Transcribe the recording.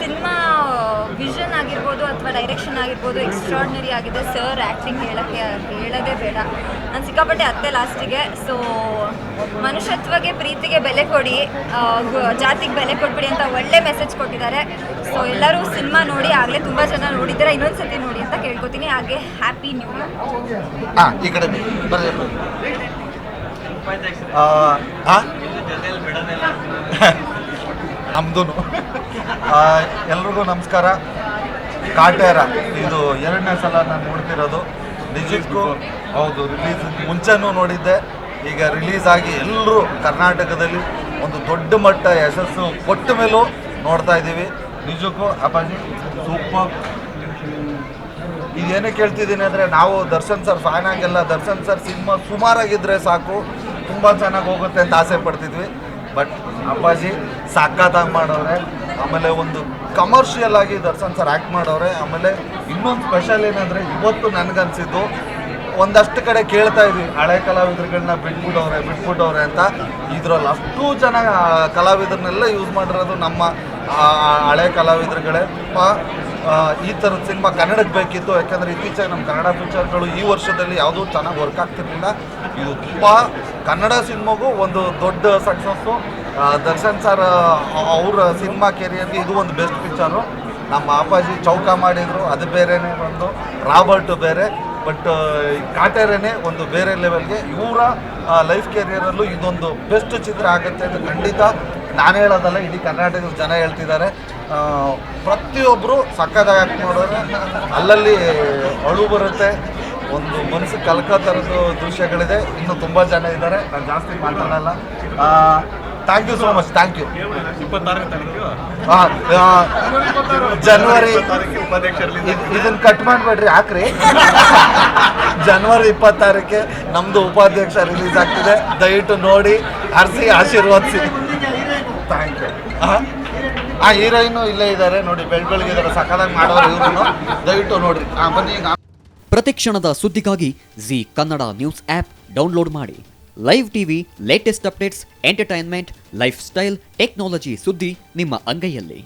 Cinema vision ಆಗಿರ್ಬೋದು ಅಥವಾ direction ಆಗಿರ್ಬೋದು ಎಕ್ಸ್ಟ್ರಾಡ್ನರಿ ಆಗಿದೆ. ಸರ್ ಆ್ಯಕ್ಟಿಂಗ್ ಹೇಳೋಕ್ಕೆ ಹೇಳೋದೇ ಬೇಡ. ನಾನು ಸಿಕ್ಕಾಪಟ್ಟೆ ಅತ್ತೆ ಲಾಸ್ಟಿಗೆ ಸೊ ಮನುಷ್ಯತ್ವಗೆ ಪ್ರೀತಿಗೆ ಬೆಲೆ ಕೊಡಿ ಆ, ಜಾತಿಗೆ ಬೆಲೆ ಕೊಟ್ಬಿಡಿ ಅಂತ ಒಳ್ಳೆ ಮೆಸೇಜ್ ಕೊಟ್ಟಿದ್ದಾರೆ. ಸೊ ಎಲ್ಲರೂ ಸಿನಿಮಾ ನೋಡಿ ಆಗಲೇ ತುಂಬ ಜನ ನೋಡಿದಾರೆ ಇನ್ನೊಂದು ಸರ್ತಿ ನೋಡಿ ಅಂತ ಕೇಳ್ಕೊತೀನಿ. ಹಾಗೆ ಹ್ಯಾಪಿ ನ್ಯೂ ಇಯರ್ ಈ ಕಡೆ? ನಮ್ದು ಎಲ್ರಿಗೂ ನಮಸ್ಕಾರ. ಕಾಟೇರ, ಇದು ಎರಡನೇ ಸಲ ನಾನು ನೋಡ್ತಿರೋದು. ನಿಜಕ್ಕೂ ಹೌದು ರಿಲೀಸ್ ಮುಂಚೆನೂ ನೋಡಿದ್ದೆ. ಈಗ ರಿಲೀಸ್ ಆಗಿ ಎಲ್ಲರೂ ಕರ್ನಾಟಕದಲ್ಲಿ ಒಂದು ದೊಡ್ಡ ಮಟ್ಟ ಯಶಸ್ಸು ಕೊಟ್ಟ ಮೇಲೂ ನೋಡ್ತಾ ಇದ್ದೀವಿ. ನಿಜಕ್ಕೂ ಅಪ್ಪಾಜಿ ಸೂಪರ್ ಇದೇನೇ ಕೇಳ್ತಿದ್ದೀನಿ ಅಂದರೆ ನಾವು ದರ್ಶನ್ ಸರ್ ಫ್ಯಾನ್ ಆಗಿಲ್ಲ. ದರ್ಶನ್ ಸರ್ ಸಿನಿಮಾ ಸುಮಾರಾಗಿದ್ದರೆ ಸಾಕು. ತುಂಬ ಚೆನ್ನಾಗಿ ಹೋಗುತ್ತೆ ಅಂತ ಆಸೆ ಪಡ್ತಿದ್ವಿ. ಬಟ್ ಅಪ್ಪಾಜಿ ಸಖತ್ತಾಗಿ ಮಾಡೋರೆ, ಆಮೇಲೆ ಒಂದು ಕಮರ್ಷಿಯಲ್ ಆಗಿ ದರ್ಶನ್ ಸರ್ ಆ್ಯಕ್ಟ್ ಮಾಡೋರೆ, ಆಮೇಲೆ ಇನ್ನೊಂದು ಸ್ಪೆಷಲ್ ಏನಂದರೆ ಇವತ್ತು ನನಗನ್ಸಿದ್ದು, ಒಂದಷ್ಟು ಕಡೆ ಕೇಳ್ತಾ ಇದ್ವಿ, ಹಳೆ ಕಲಾವಿದರುಗಳನ್ನ ಬಿಟ್ಬಿಡೋರೆ ಬಿಟ್ಬಿಟ್ಟವ್ರೆ ಅಂತ. ಇದ್ರಲ್ಲಿ ಅಷ್ಟು ಜನ ಕಲಾವಿದರನ್ನೆಲ್ಲ ಯೂಸ್ ಮಾಡಿರೋದು ನಮ್ಮ ಹಳೆ ಕಲಾವಿದರುಗಳೇ. ಈ ಥರದ ಸಿನಿಮಾ ಕನ್ನಡಕ್ಕೆ ಬೇಕಿತ್ತು, ಯಾಕಂದರೆ ಇತ್ತೀಚೆಗೆ ನಮ್ಮ ಕನ್ನಡ ಪಿಕ್ಚರ್ಗಳು ಈ ವರ್ಷದಲ್ಲಿ ಯಾವುದೂ ಚೆನ್ನಾಗಿ ವರ್ಕ್ ಆಗ್ತಿರಲಿಲ್ಲ. ಇದು ತುಂಬ ಕನ್ನಡ ಸಿನಿಮಾಗೂ ಒಂದು ದೊಡ್ಡ ಸಕ್ಸಸ್ಸು ದರ್ಶನ್ ಸರ್ ಅವರ ಸಿನಿಮಾ ಕೆರಿಯರ್ಗೆ ಇದು ಒಂದು ಬೆಸ್ಟ್ ಪಿಕ್ಚರು ನಮ್ಮ ಅಪ್ಪಾಜಿ ಚೌಕ ಮಾಡಿದರು, ಅದು ಬೇರೆನೇ ಒಂದು, ರಾಬರ್ಟು ಬೇರೆ. ಬಟ್ ಕಾಟೇರೇನೆ ಒಂದು ಬೇರೆ ಲೆವೆಲ್ಗೆ ಇವರ ಲೈಫ್ ಕೆರಿಯರಲ್ಲೂ ಇದೊಂದು ಬೆಸ್ಟ್ ಚಿತ್ರ ಆಗುತ್ತೆ ಅಂತ ಖಂಡಿತ ನಾನು ಹೇಳೋದಲ್ಲ, ಇಡೀ ಕರ್ನಾಟಕದ ಜನ ಹೇಳ್ತಿದ್ದಾರೆ. ಪ್ರತಿಯೊಬ್ಬರು ಸಕ್ಕದಾಗಿ ಮಾಡೋರೆ. ಅಲ್ಲಲ್ಲಿ ಅಳು ಬರುತ್ತೆ. ಒಂದು ಮನಸ್ಸು ಕಲ್ಕ ಥರದ್ದು ದೃಶ್ಯಗಳಿದೆ. ಇನ್ನು ತುಂಬ ಜನ ಇದ್ದಾರೆ. ನಾನು ಜಾಸ್ತಿ ಮಾತಾಡಲ್ಲ. Thank you so much thank you ಜನವರಿ ಇದನ್ನ ಕಟ್ ಮಾಡಬೇಡ್ರಿ. ಹಾಕ್ರಿ. ಜನವರಿ ಇಪ್ಪತ್ತಾರಕ್ಕೆ ನಮ್ದು ಉಪಾಧ್ಯಕ್ಷ ರಿಲೀಸ್ ಆಗ್ತಿದೆ. ದಯವಿಟ್ಟು ನೋಡಿ. ಹರಿಸಿ ಆಶೀರ್ವಾದಿಸಿ. ಥ್ಯಾಂಕ್ ಯು ಆ ಹೀರೋಯಿನ್ ಇಲ್ಲೇ ಇದ್ದಾರೆ ನೋಡಿ ಬೆಳ್ ಬೆಳಗಿದ್ದಾರೆ ಮಾಡೋರು ದಯವಿಟ್ಟು ನೋಡ್ರಿ. ಆ, ಬನ್ನಿ ಪ್ರತಿಕ್ಷಣದ ಸುದ್ದಿಗಾಗಿ Zee Kannada news app download ಮಾಡಿ. Live TV latest updates entertainment lifestyle technology ಸುದ್ದಿ ನಿಮ್ಮ ಅಂಗೈಯಲ್ಲಿ.